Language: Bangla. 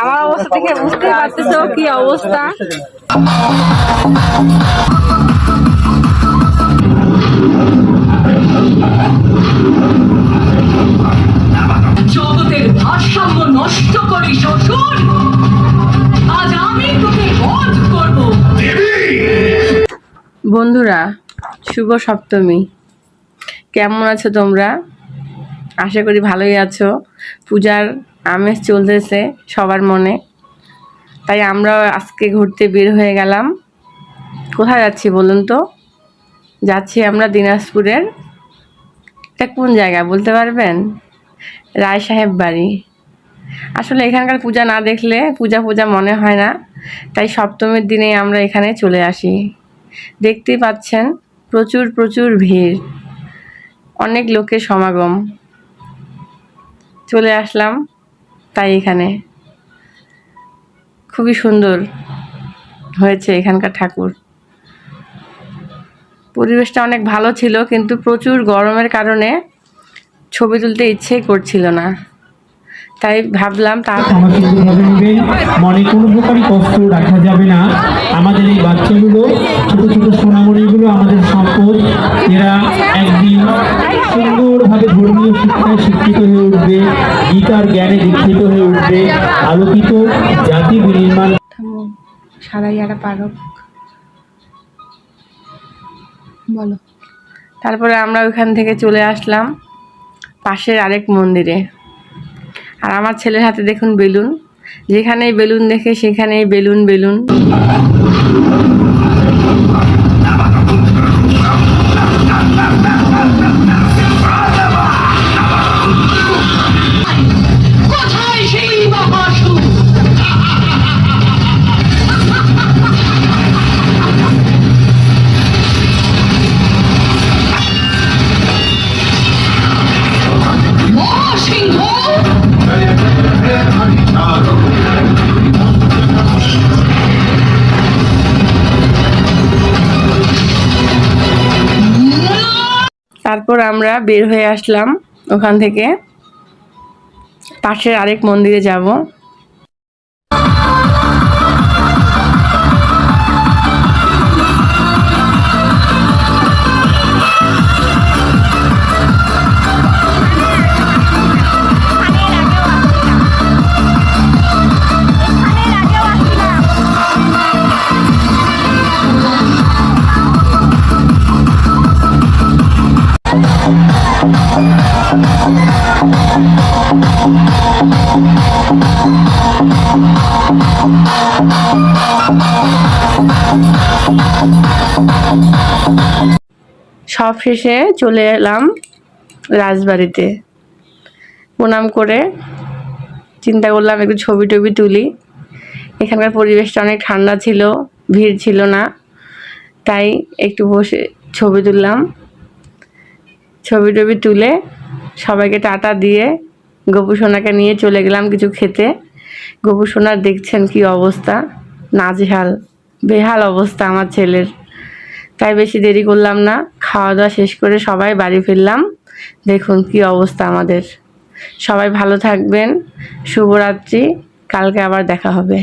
আমার অবস্থা থেকে পারতেছো কি অবস্থা। জগতের ভারসাম্য নষ্ট করি শ্বশুর আজ আমি তোকে বধ করব। বন্ধুরা শুভ সপ্তমী। কেমন আছো তোমরা? আশা করি ভালোই আছো। পূজার আমেজ চলতেছে সবার মনে। তাই আমরা আজকে ঘুরতে বের হয়ে গেলাম। কোথায় যাচ্ছি বলুন তো? যাচ্ছি আমরা দিনাজপুরের। এটা কোন জায়গা বলতে পারবেন? রায় সাহেব বাড়ি। আসলে এখানকার পূজা না দেখলে পূজা পূজা মনে হয় না। তাই সপ্তমীর দিনে আমরা এখানে চলে আসি। দেখতেই পাচ্ছেন প্রচুর প্রচুর ভিড়। অনেক লোকের সমাগম। চলে আসলাম। তাই এখানে। খুবই সুন্দর হয়েছে এখানকার ঠাকুর। পরিবেশটা অনেক ভালো ছিল, কিন্তু প্রচুর গরমের কারণে ছবি তুলতে ইচ্ছেই করছিল না। তাই ভাবলাম মনে কোনো কষ্ট রাখা যাবে না। আমাদের এই বাচ্চাগুলো সোনামণিগুলো আমাদের সুন্দরভাবে ধর্মীয় শিক্ষায় শিক্ষিত হয়ে উঠবে, গীতার জ্ঞানে দীক্ষিত হয়ে উঠবে, আলোকিত জাতি বিনির্মাণ সারাই একটা পারক। বলো। তারপরে আমরা ওইখান থেকে চলে আসলাম পাশের আরেক মন্দিরে। আর আমার ছেলের হাতে দেখুন বেলুন। যেখানেই বেলুন দেখে সেখানেই বেলুন বেলুন। তারপর আমরা বের হয়ে আসলাম ওখান থেকে। পাশের আরেক মন্দিরে যাব। সব শেষে চলে এলাম রাজবাড়িতে। প্রণাম করে চিন্তা করলাম একটু ছবি টবি তুলি। এখানকার পরিবেশটা অনেক ঠান্ডা ছিল, ভিড় ছিল না, তাই একটু বসে ছবি তুললাম। ছবি টবি তুলে সবাইকে টাটা দিয়ে গোপু সোনাকে নিয়ে চলে গেলাম কিছু খেতে। গোপু সোনার দেখছেন কি অবস্থা? নাজেহাল, বেহাল অবস্থা আমার ছেলের। তাই বেশি দেরি করলাম না খাওয়া দাওয়া শেষ করে সবাই বাড়ি ফিরলাম। দেখুন কি অবস্থা আমাদের। সবাই ভালো থাকবেন, শুভরাত্রি, কালকে আবার দেখা হবে।